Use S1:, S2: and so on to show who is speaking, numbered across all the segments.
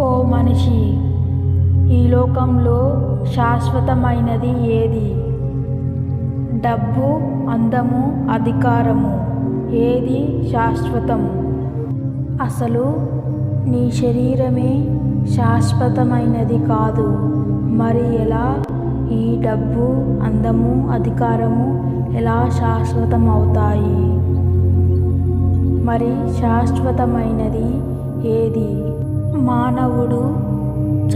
S1: ఓ మనిషి ఈ లోకంలో శాశ్వతమైనది ఏది? డబ్బు అందము అధికారము ఏది శాశ్వతం? అసలు నీ శరీరమే శాశ్వతమైనది కాదు. మరి ఎలా? ఈ డబ్బు అందము అధికారము ఎలా శాశ్వతం అవుతాయి మరి శాశ్వతమైనది ఏది?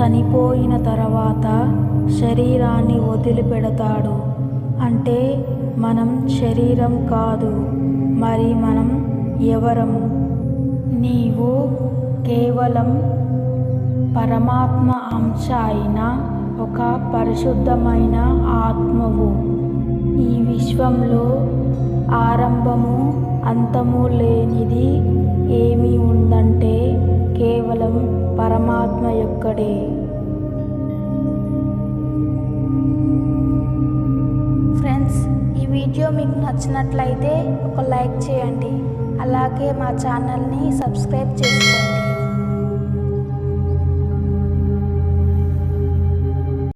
S1: చనిపోయిన తర్వాత శరీరాన్ని వదిలిపెడతాడు. అంటే మనం శరీరం కాదు మరి మనం ఎవరం నీవు కేవలం పరమాత్మ అంశ అయిన ఒక పరిశుద్ధమైన ఆత్మవు. ఈ విశ్వంలో ఆరంభము అంతము లేనిది ఏమి ఉందంటే కేవలం పరమాత్మ యొక్కడే. ఫ్రెండ్స్ ఈ వీడియో మీకు నచ్చినట్లయితే ఒక లైక్ చేయండి. అలాగే మా ఛానల్ని సబ్స్క్రైబ్ చేసుకోండి.